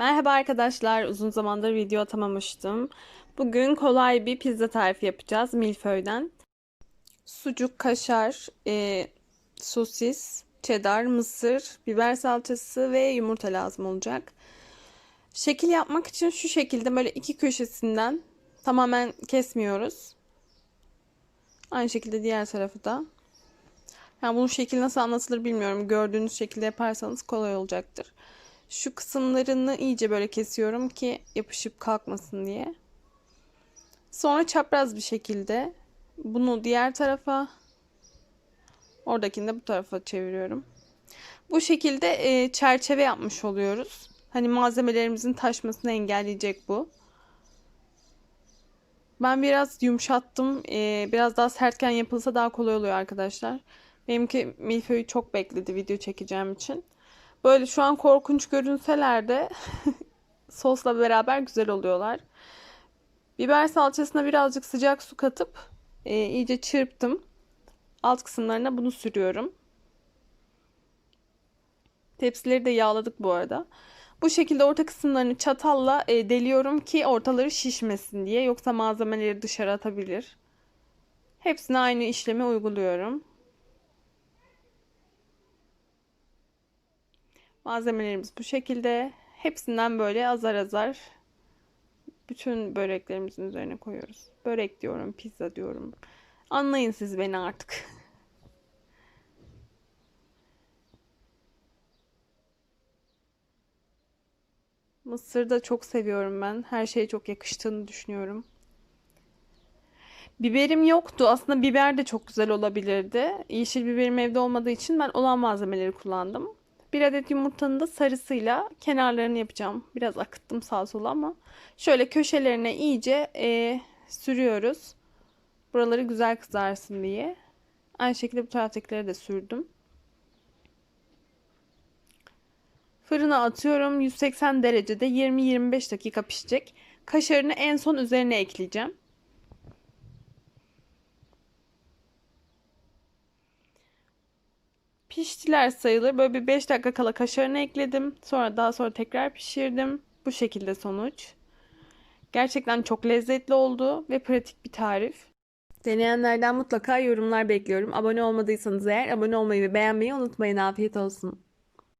Merhaba arkadaşlar. Uzun zamandır video atamamıştım. Bugün kolay bir pizza tarifi yapacağız milföyden. Sucuk, kaşar, e, sosis, cheddar, mısır, biber salçası ve yumurta lazım olacak. Şekil yapmak için şu şekilde böyle iki köşesinden tamamen kesmiyoruz. Aynı şekilde diğer tarafı da. Yani bunun şekil nasıl anlatılır bilmiyorum. Gördüğünüz şekilde yaparsanız kolay olacaktır. Şu kısımlarını iyice böyle kesiyorum ki yapışıp kalkmasın diye. Sonra çapraz bir şekilde bunu diğer tarafa oradakini de bu tarafa çeviriyorum. Bu şekilde e, çerçeve yapmış oluyoruz. Hani malzemelerimizin taşmasını engelleyecek bu. Ben biraz yumuşattım. E, biraz daha sertken yapılsa daha kolay oluyor arkadaşlar. Benimki milföyü çok bekledi video çekeceğim için. Böyle şu an korkunç görünseler de sosla beraber güzel oluyorlar. Biber salçasına birazcık sıcak su katıp e, iyice çırptım. Alt kısımlarına bunu sürüyorum. Tepsileri de yağladık bu arada. Bu şekilde orta kısımlarını çatalla e, deliyorum ki ortaları şişmesin diye. Yoksa malzemeleri dışarı atabilir. Hepsine aynı işlemi uyguluyorum. Malzemelerimiz bu şekilde. Hepsinden böyle azar azar bütün böreklerimizin üzerine koyuyoruz. Börek diyorum, pizza diyorum. Anlayın siz beni artık. Mısır da çok seviyorum ben. Her şeye çok yakıştığını düşünüyorum. Biberim yoktu. Aslında biber de çok güzel olabilirdi. Yeşil biberim evde olmadığı için ben olan malzemeleri kullandım. Bir adet yumurtanın da sarısıyla kenarlarını yapacağım. Biraz akıttım sağa sola ama şöyle köşelerine iyice e, sürüyoruz. Buraları güzel kızarsın diye. Aynı şekilde bu taraftakileri de sürdüm. Fırına atıyorum. 180 derecede 20-25 dakika pişecek. Kaşarını en son üzerine ekleyeceğim. Piştiler sayılır. Böyle bir 5 dakika kala kaşarını ekledim. Sonra daha sonra tekrar pişirdim. Bu şekilde sonuç. Gerçekten çok lezzetli oldu ve pratik bir tarif. Deneyenlerden mutlaka yorumlar bekliyorum. Abone olmadıysanız eğer abone olmayı ve beğenmeyi unutmayın. Afiyet olsun.